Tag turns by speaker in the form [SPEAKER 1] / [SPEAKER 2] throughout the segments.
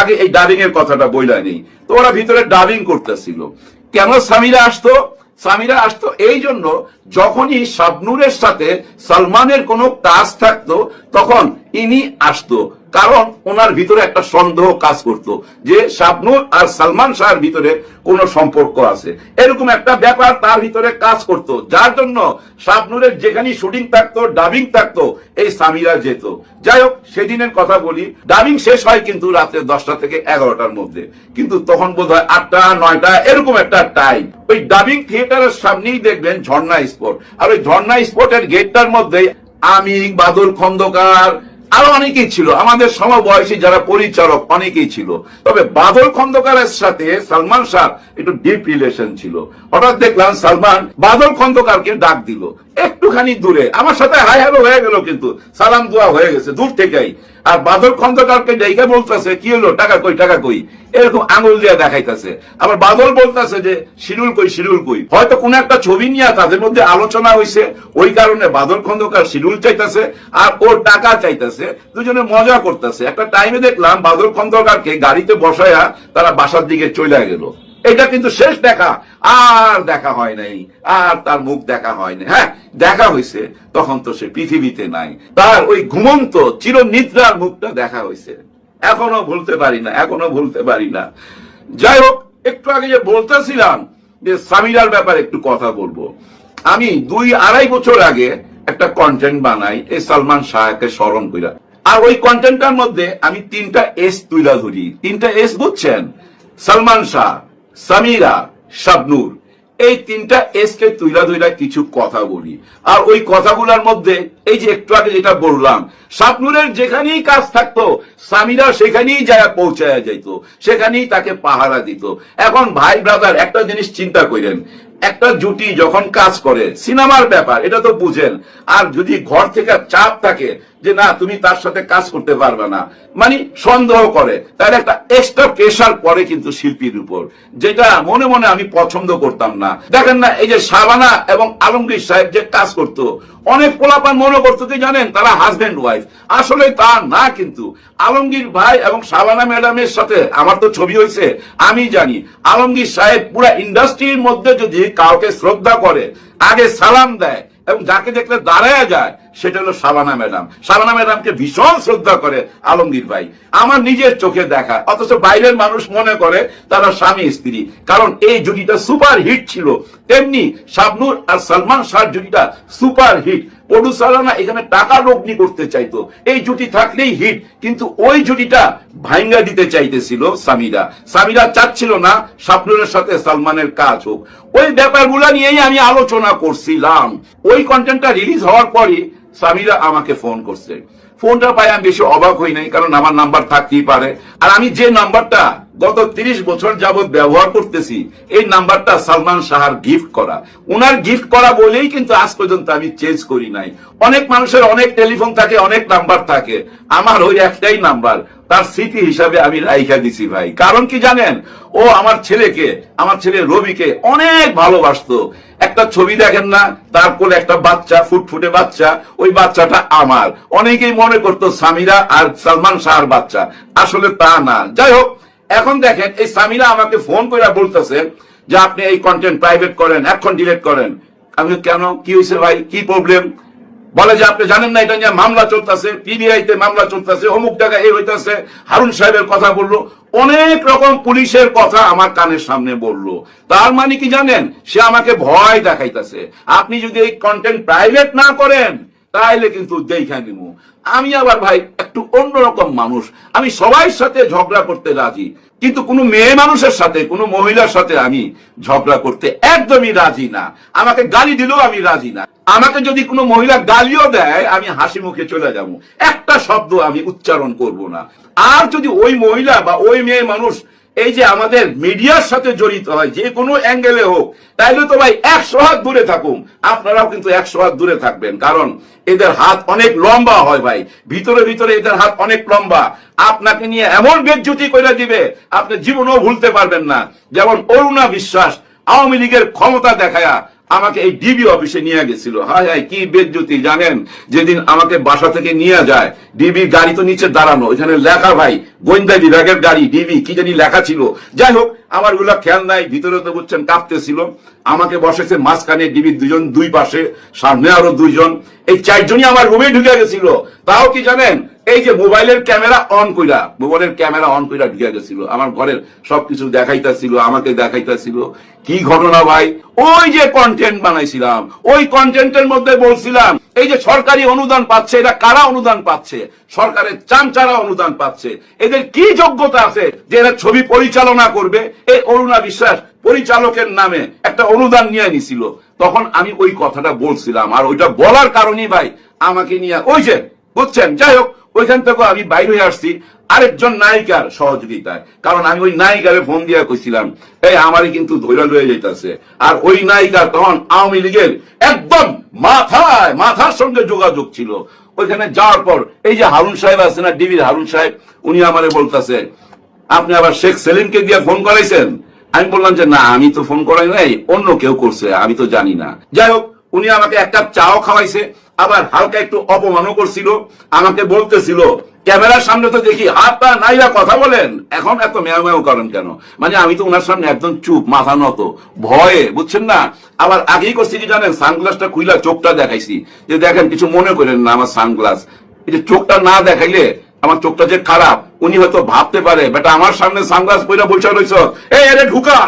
[SPEAKER 1] আগে এই ডাবিং এর কথাটা বইলা নেই। তো ওরা ভিতরে ডাবিং করতেছিল। কেন স্বামীরা আসতো? স্বামীরা আসতো এই জন্য যখনই শাবনুরের সাথে সালমানের কোনো কাজ থাকতো, তখন ইনি আসতো। কারণ ওনার ভিতরে একটা সন্দেহ কাজ করত যে শাবনুর আর সালমান শাহের ভিতরে কোনো সম্পর্ক আছে। এরকম একটা ব্যাপার তার ভিতরে কাজ করত। যার জন্য শাবনুরের যেখানে শুটিং থাকতো ডাবিং থাকতো, এই সামিরা যেত। যাই হোক, সেদিনের কথা বলি ডাবিং শেষ হয় কিন্তু রাত্রে দশটা থেকে এগারোটার মধ্যে। কিন্তু তখন বোধ হয় আটটা, নয়টা, এরকম একটা টাইম ওই ডাবিং থিয়েটারের সামনেই দেখবেন ঝর্ণা স্পট আর ওই ঝর্ণা স্পটের গেটটার মধ্যে আমি বাদল খন্দকার আরও অনেকেই ছিল। আমাদের সমবয়সী যারা পরিচালক অনেকেই ছিল। তবে বাদল খন্দকারের সাথে সালমান শাহ একটু ডিপ রিলেশন ছিল। হঠাৎ দেখলাম সালমান বাদল খন্দকারকে ডাক দিল। একটুখানি দূরে। আমার সাথে হাই হ্যালো হয়ে গেল কিন্তু। সালাম দোয়া হয়ে গেছে। দূর থেকেই। আর বাদল খন্দকারকে দেখে বলতেছে, কি হলো? টাকা কই টাকা কই? এরকম আঙুল দিয়ে দেখাইতেছে। আবার বাদল বলতেছে যে শিডিউল কই শিডিউল কই? হয়তো কোন একটা ছবি নিয়ে তাদের মধ্যে আলোচনা হয়েছে ওই কারণে বাদল খন্দকার শিডিউল চাইতেছে আর ওর টাকা চাইতেছে। দুজনে মজা করতেছে। একটা টাইমে দেখলাম বাদল খন্দকারকে গাড়িতে বসায়া তারা বাসার দিকে চলে গেল। এটা কিন্তু শেষ দেখা। আর দেখা হয় নাই। আর তার মুখ দেখা হয় নাই। হ্যাঁ দেখা হয়েছে তখন তো সে পৃথিবীতে নাই। তার ওই ঘুমন্ত চিরনিদ্রার মুখটা দেখা হয়েছে এখনও ভুলতে পারি না, এখনও ভুলতে পারি না। যাই হোক, একটু আগে যে বলতেছিলাম যে সামিরার ব্যাপারে একটু কথা বলব। আমি দুই আড়াই বছর আগে একটা কন্টেন্ট বানাই, এই সালমান শাহকে স্মরণ কইরা। আর ওই কন্টেন্টটার মধ্যে আমি তিনটা এস তুইলা ধরি। তিনটা এস বুঝছেন? সালমান শাহ। সামিরা, শাবনুর, এই তিনটা এসকে তুইলা ধইলা কিছু কথা বলি। আর ওই কথাগুলোর মধ্যে এই যে একটু আগে যেটা বললাম, শাবনুরের যেখানেই কাজ থাকতো, সামিরা সেখানেই যায় পৌঁছায় যাইতো, সেখানেই তাকে পাহারা দিত। এখন ভাই ব্রাদার, একটা জিনিস চিন্তা করেন একটা জুটি যখন কাজ করে, সিনেমার ব্যাপার, এটা তো বুঝেন, আর যদি ঘর থেকে চাপ থাকে যে না, তুমি তার সাথে কাজ করতে পারবে না। মানে সন্দেহ করে। তাহলে একটা এক্সট্রা প্রেশার পড়ে কিন্তু শিল্পীর উপর, যেটা মনে মনে আমি পছন্দ করতাম না। দেখেন না, এই যে সাবানা এবং আলমগীর সাহেব যে কাজ করতো, অনেক পোলাপান মনে করতো কি জানেন, তারা হাজবেন্ড ওয়াইফ আসলে তা না কিন্তু। আলমগীর ভাই এবং সাবানা ম্যাডামের সাথে আমার তো ছবি হয়েছে, আমি জানি। আলমগীর সাহেব পুরা ইন্ডাস্ট্রির মধ্যে যদি কাউকে শ্রদ্ধা করে, আগে সালাম দেয় এবং যাকে দেখলে দাঁড়ায় যায় সেটা হলো সাবানা ম্যাডাম। সাবানা ম্যাডামকে ভীষণ শ্রদ্ধা করে আলমগীর ভাই। আমার নিজের চোখে দেখা, অথচ বাইরের মানুষ মনে করে তারা স্বামী, স্ত্রী। কারণ এই জুটিটা সুপার হিট ছিল। তেমনি শাবনুর আর সালমান শাহ জুটিটা সুপার হিট। প্রডিউসাররা এখানে টাকা লগ্নি করতে চাইতো। এই জুটি থাকলেই হিট, কিন্তু ওই জুটিটা ভাঙ্গা দিতে চাইতেছিল সামিরা সামিরা চাচ্ছিল না শাবনুরের সাথে সালমানের কাজ হোক। ওই ব্যাপারগুলো নিয়েই আমি আলোচনা করছিলাম। ওই কন্টেন্টটা রিলিজ হওয়ার পরই সামিরা আমাকে ফোন করছে। ফোনটা পাই আমি বেশি অবাক হই নাই, কারণ আমার নাম্বার থাকতেই পারে। আর আমি যে নাম্বারটা গত তিরিশ বছর যাবৎ ব্যবহার করতেছি, এই নাম্বারটা সালমান শাহার গিফট করা। উনার গিফট করা বলেই কিন্তু আজ পর্যন্ত আমি চেঞ্জ করি নাই। অনেক মানুষের অনেক টেলিফোন থাকে, অনেক নাম্বার থাকে। আমার ওই একটাই নাম্বার তার স্মৃতি হিসাবে আমি রাইখা দিছি ভাই। কারণ কি জানেন? ও আমার ছেলেকে, আমার ছেলে রবিকে অনেক ভালোবাসতো। একটা ছবি দেখেন না, তার কোলে একটা বাচ্চা, ফুটফুটে বাচ্চা, ওই বাচ্চাটা আমার। অনেকেই মনে করতো সামিরা আর সালমান শাহর বাচ্চা। আসলে তা না। যাই হোক, এখন দেখেন, এই সামিরা আমাকে ফোন করে বলতেছে যে আপনি এই কন্টেন্ট প্রাইভেট করেন এখন ডিলেট করেন। আমি কেন? কি হয়েছে ভাই? কি প্রবলেম বলে যে আপনি জানেন না, এটা নিয়ে মামলা চলতেছে পিবিআই তে মামলা চলতেছে, অমুক জায়গায় এই হইতেছে। হারুন সাহেবের কথা বলল, অনেক রকম পুলিশের কথা আমার কানের সামনে বলল। তার মানে কি জানেন, সে আমাকে ভয় দেখাইতেছে। আপনি যদি এই কন্টেন্ট প্রাইভেট না করেন, তাইলে কিন্তু দেখা নিব আমি আবার ভাই, একটু অন্যরকম মানুষ। আমি সবাই সাথে ঝগড়া করতে রাজি। কিন্তু কোনো মেয়ে মানুষের সাথে, কোনো মহিলার সাথে আমি ঝগড়া করতে একদমই রাজি না। আমাকে গালি দিলেও আমি রাজি না। আমাকে যদি কোনো মহিলা গালিও দেয়, আমি হাসি মুখে চলে যাব। একটা শব্দ আমি উচ্চারণ করব না। আর যদি ওই মহিলা বা ওই মেয়ে মানুষ এই যে আমাদের মিডিয়ার সাথে জড়িত হয়, যে কোনো অ্যাঙ্গেলে হোক, তাইলে তো ভাই একশো হাত দূরে থাকুন। আপনারাও কিন্তু একশো হাত দূরে থাকবেন, কারণ এদের হাত অনেক লম্বা হয় ভাই। ভিতরে ভিতরে এদের হাত অনেক লম্বা। আপনাকে নিয়ে এমন বেজ্জুতি করে দিবে, আপনি জীবনেও ভুলতে পারবেন না। যেমন অরুণা বিশ্বাস, আওয়ামী লীগের ক্ষমতা দেখায়া আমাকে এই ডিবি অফিসে নিয়ে গেছিল। হায় হায়, কি বেজ্জতি, জানেন? যেদিন আমাকে বাসা থেকে নিয়ে যায়, ডিবি গাড়ি তো নিচে দাঁড়ানো। এখানে লেখা, ভাই গোয়েন্দা বিভাগের গাড়ি, ডিবি, কি জানি লেখা ছিল। যাই হোক আমারগুলা খেয়াল নাই, ভিতরে তো বুঝছেন কাঁপতেছিল। আমাকে বসেছে মাঝখানে ডিবি দুজন, দুই পাশে, সামনে আরও দুইজন। এই চারজনই আমার রুমে ঢুকে গেছিল। তাও কি জানেন? এই যে মোবাইলের ক্যামেরা অন কইরা, মোবাইলের ক্যামেরা অন কইরা ঢুকে গেছিল আমার ঘরের সবকিছু দেখাইতাছিল, আমাকে দেখাইতাছিল। কি ঘটনা ভাই? ওই যে কন্টেন্ট বানাইছিলাম, ওই কন্টেন্টের মধ্যে বলছিলাম, এই যে সরকারি অনুদান পাচ্ছে, এটা কারা অনুদান পাচ্ছে? সরকারের চামচারা অনুদান পাচ্ছে। এদের কি যোগ্যতা আছে যে এরা ছবি পরিচালনা করবে? এই অরুণা বিশ্বাস পরিচালকের নামে একটা অনুদান নিয়ে নিছিল। তখন আমি ওই কথাটা বলছিলাম, আর ওইটা বলার কারণেই ভাই, আমাকে নিয়ে ওই যে বুঝছেন? যাই হোক, ওইখান থেকে আমি বাইরে হয়ে আসছি। আরেকজন নায়িকার সহযোগিতায়। কারণ আমি ওই নায়িকারে ফোন দিয়া কইছিলাম, এই, আমারই কিন্তু ধৈর্য রয়ে যাইতাছে। আর ওই নায়িকা তখন আওয়ামী লীগের একদম মাথায়, মাথার সঙ্গে যোগাযোগ ছিল। ওইখানে যাওয়ার পর, এই যে হারুন সাহেব আছে না, ডিবির হারুন সাহেব, উনি আমারে বলতেছে, আপনি আবার শেখ সেলিমকে দিয়ে ফোন করাইছেন? আমি বললাম যে, না, আমি তো ফোন করাই নাই, অন্য কেউ করছে, আমি তো জানি না। যাই হোক, উনি আমাকে এক কাপ চাও খাওয়াইছে। আবার হালকা একটু অপমানও করছিল, আমাকে বলতেছিল, ক্যামেরার সামনে তো দেখি হাত পা নাইরা কথা বলেন। এখন এত মেয়া মেয়াও করেন কেন? মানে আমি তো ওনার সামনে একদম চুপ, মাথা নত, ভয়ে, বুঝছেন না? আবার আগেই করছি কি জানেন? সানগ্লাসটা খুইলা চোখটা দেখাইছি। যে দেখেন, কিছু মনে করেন না আমার সানগ্লাস। এই যে চোখটা না দেখাইলে আমার চোখটা যে খারাপ, উনি হয়তো ভাবতে পারে, বেটা, আমার সামনে সানগ্লাস পইরা বসে রয়েছ এই, আরে, ঢুকা!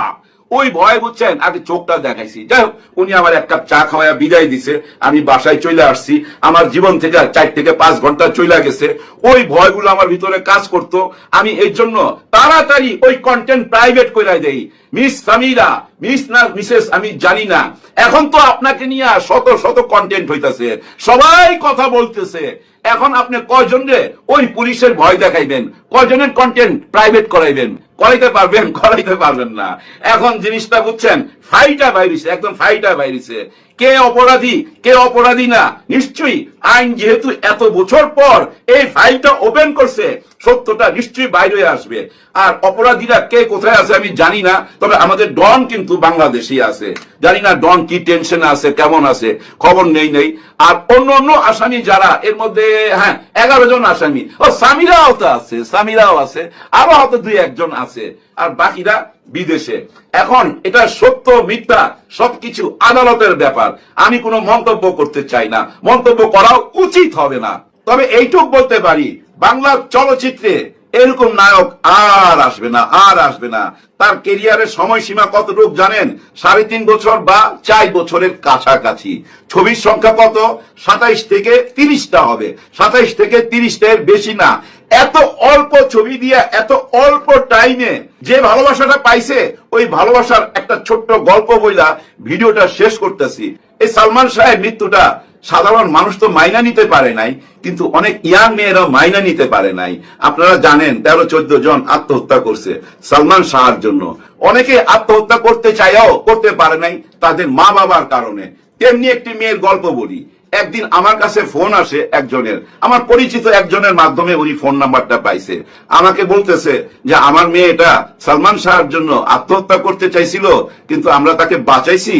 [SPEAKER 1] ওই ভয় বুঝছেন? আগে চোখটা দেখাইছি। যাই হোক, উনি আমার এক কাপ চা খাওয়াইয়া বিদায় দিছে। আমি বাসায় চলে আসছি। আমার জীবন থেকে চার থেকে পাঁচ ঘণ্টা চলে গেছে। ওই ভয়গুলো আমার ভিতরে কাজ করত। আমি এর জন্য তাড়াতাড়ি ওই কন্টেন্ট প্রাইভেট করে দেই। মিস সামিরা মিসেস, আমি জানি না। এখন তো আপনাকে নিয়ে শত শত কন্টেন্ট হইতাছে। সবাই কথা বলতেছে। এখন আপনি কয়জন রে? ওই পুলিশের ভয় দেখাইবেন। কয়জনের কন্টেন্ট প্রাইভেট করাইবেন? করাইতে পারবেন করাইতে পারবেন না। এখন জিনিসটা বুঝছেন ফাইটা বাইরিছে একদম ফাইটা বাইরিছে কে অপরাধী কে অপরাধী না? নিশ্চয়ই আইন যেহেতু এত বছর পর এই ফাইলটা ওপেন করছে, সত্যটা নিশ্চয়ই বাইরে আসবে। আর অপরাধীরা কে কোথায় আছে আমি জানি না, তবে আমাদের ডন কিন্তু বাংলাদেশি আছে। জানি না ডন কি টেনশন আছে, কেমন আছে, খবর নেই নেই। আর অন্য অন্য আসামি যারা, এর মধ্যে হ্যাঁ এগারো জন আসামি। ও সামিরাও তো আছে, সামিরাও আছে, আরও হয়তো দুই একজন আছে। আর বাকিরা বিদেশে। এখন এটা সত্য, মিথ্যা, সবকিছু আদালতের ব্যাপার। আমি কোনো মন্তব্য করতে চাই না। মন্তব্য করাও উচিত হবে না। তবে এইটুক বলতে পারি বাংলা চলচ্চিত্রে এরকম নায়ক আর আসবে না, আর আসবে না। তার কেরিয়ারের সময়সীমা কতটুকু জানেন? সাড়ে তিন বছর বা চার বছরের কাছাকাছি। ছবির সংখ্যা কত? সাতাইশ থেকে তিরিশটা হবে। সাতাইশ থেকে তিরিশটা বেশি না। এত অল্প ছবি দিয়ে, এত অল্প টাইমে যে ভালোবাসাটা পাইছে, ওই ভালোবাসার একটা ছোট্ট গল্প বইলা ভিডিওটা শেষ করতেছি। এই সালমান শাহের মৃত্যুটা সাধারণ মানুষ তো মাইনা নিতে পারে নাই, কিন্তু অনেক ইয়াং মেয়েরাও মাইনা নিতে পারে নাই। আপনারা জানেন, তেরো, চোদ্দ জন আত্মহত্যা করছে সালমান শাহর জন্য। অনেকে আত্মহত্যা করতে চাইও করতে পারে নাই তাদের মা বাবার কারণে। তেমনি একটি মেয়ের গল্প বলি। একদিন আমার কাছে ফোন আসে একজনের। আমার পরিচিত একজনের মাধ্যমে উনি ফোন নাম্বারটা পাইছে। আমাকে বলতেছে যে, আমার মেয়ে এটা সালমান শাহর জন্য আত্মহত্যা করতে চাইছিল, কিন্তু আমরা তাকে বাঁচাইছি।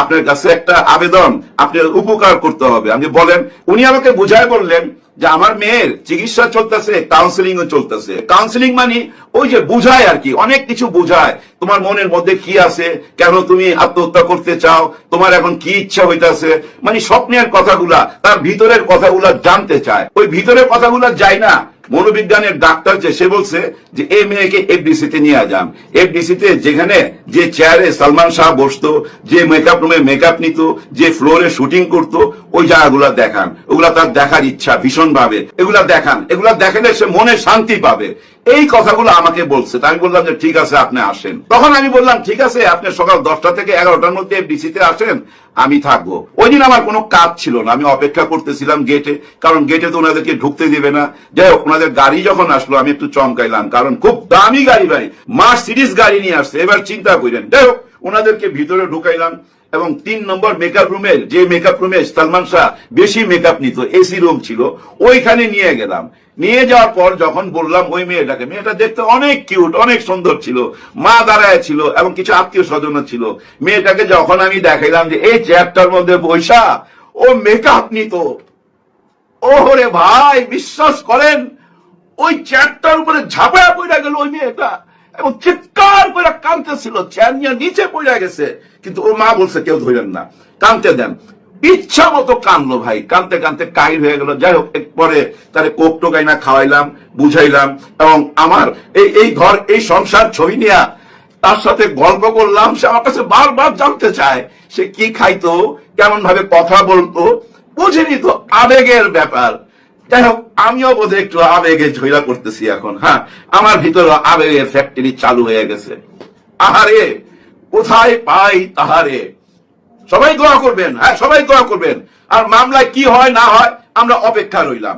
[SPEAKER 1] আপনার কাছে একটা আবেদন, আপনার উপকার করতে হবে। আমি বলেন, উনি আমাকে বুঝায় বললেন যে আমার মেয়ের চিকিৎসা চলতেছে কাউন্সিলিং ও চলতেছে। কাউন্সিলিং মানে ওই যে বুঝায় আর কি, অনেক কিছু বুঝায়। তোমার মনের মধ্যে কি আছে, কেন তুমি আত্মহত্যা করতে চাও, তোমার এখন কি ইচ্ছা হইতাছে। মানে স্বপ্নের কথাগুলা, তার ভিতরের কথাগুলা জানতে চায়। ওই ভিতরের কথাগুলা যায় না মনোবিজ্ঞানের ডাক্তার যে, সে বলছে যে, এই মেয়েকে এফডিসি তে নিয়ে যান। এফডিসি তে যেখানে যে চেয়ারে সালমান শাহ বসতো, যে মেকআপ রুমে মেকআপ নিত, যে ফ্লোরে শুটিং করতো, ওই জায়গাগুলা দেখান। ওগুলা তার দেখার ইচ্ছা ভীষণ ভাবে এগুলা দেখান। এগুলা দেখালে সে মনে শান্তি পাবে। এই কথাগুলো আমাকে বলছে। আমি বললাম যে, ঠিক আছে, আপনি আসেন। তখন আমি বললাম, ঠিক আছে, আপনি সকাল দশটা থেকে এগারোটার মধ্যে ডিসিতে আসেন, আমি থাকব। ওই দিন আমার কোনো কাজ ছিল না। আমি অপেক্ষা করতেছিলাম গেটে কারণ গেটে তো ওনাদেরকে ঢুকতে দিবে না। যাই হোক, ওনাদের গাড়ি যখন আসলো, আমি একটু চমকাইলাম, কারণ খুব দামি গাড়ি ভাই। মার্সিডিস গাড়ি নিয়ে আসছে। এবার চিন্তা করেন। যাই হোক ওনাদেরকে ভিতরে ঢুকাইলাম এবং তিন নম্বর মেকআপ রুমের যে মেকআপ রুমে সালমান শাহ বেশি মেকআপ নিত এসি রুম ছিল, ওইখানে নিয়ে গেলাম। নিয়ে যাওয়ার পর যখন বললাম, ওই মেয়েটাকে, মেয়েটা দেখতে অনেক কিউট অনেক সুন্দর ছিল, মা দাঁড়ায় ছিল এবং কিছু আত্মীয় স্বজন ছিল। মেয়েটাকে যখন আমি দেখাইলাম যে, এই চেয়ারটার মধ্যে বৈশা, ও মেকআপ নিত। ওরে ভাই, বিশ্বাস করেন, ওই চেয়ারটার উপরে ঝাঁপায়া পড়ে গেল ওই মেয়েটা। এবং চিৎকার করে কাঁদতেছিল। চেয়ার নিয়ে নিচে পড়ে গেছে। কিন্তু ও মা বলছে, কেউ ধরেন না। কানতে দেন। ইচ্ছা মতো কানলো ভাই। কানতে কানতে কাহির হয়ে গেল। যাই হোক পরে তারে কোক টোকাই না খাওয়াইলাম, বুঝাইলাম। এবং আমার এই এই ঘর, এই সংসার ছবি নিয়ে তার সাথে গল্প করলাম। সে আমার কাছে বারবার জানতে চায়, সে কি খাইতো কেমন ভাবে কথা বলতো, বুঝিনি তো। আবেগের ব্যাপার। যাই হোক আমিও বোধ একটু আবেগে ঝইলা করতেছি এখন হ্যাঁ? আমার ভিতরে আবেগের ফ্যাক্টরি চালু হয়ে গেছে। আহারে, কোথায় পাই তাহারে? সবাই দোয়া করবেন হ্যাঁ সবাই দোয়া করবেন। আর মামলায় কি হয়, না হয়, আমরা অপেক্ষা রইলাম।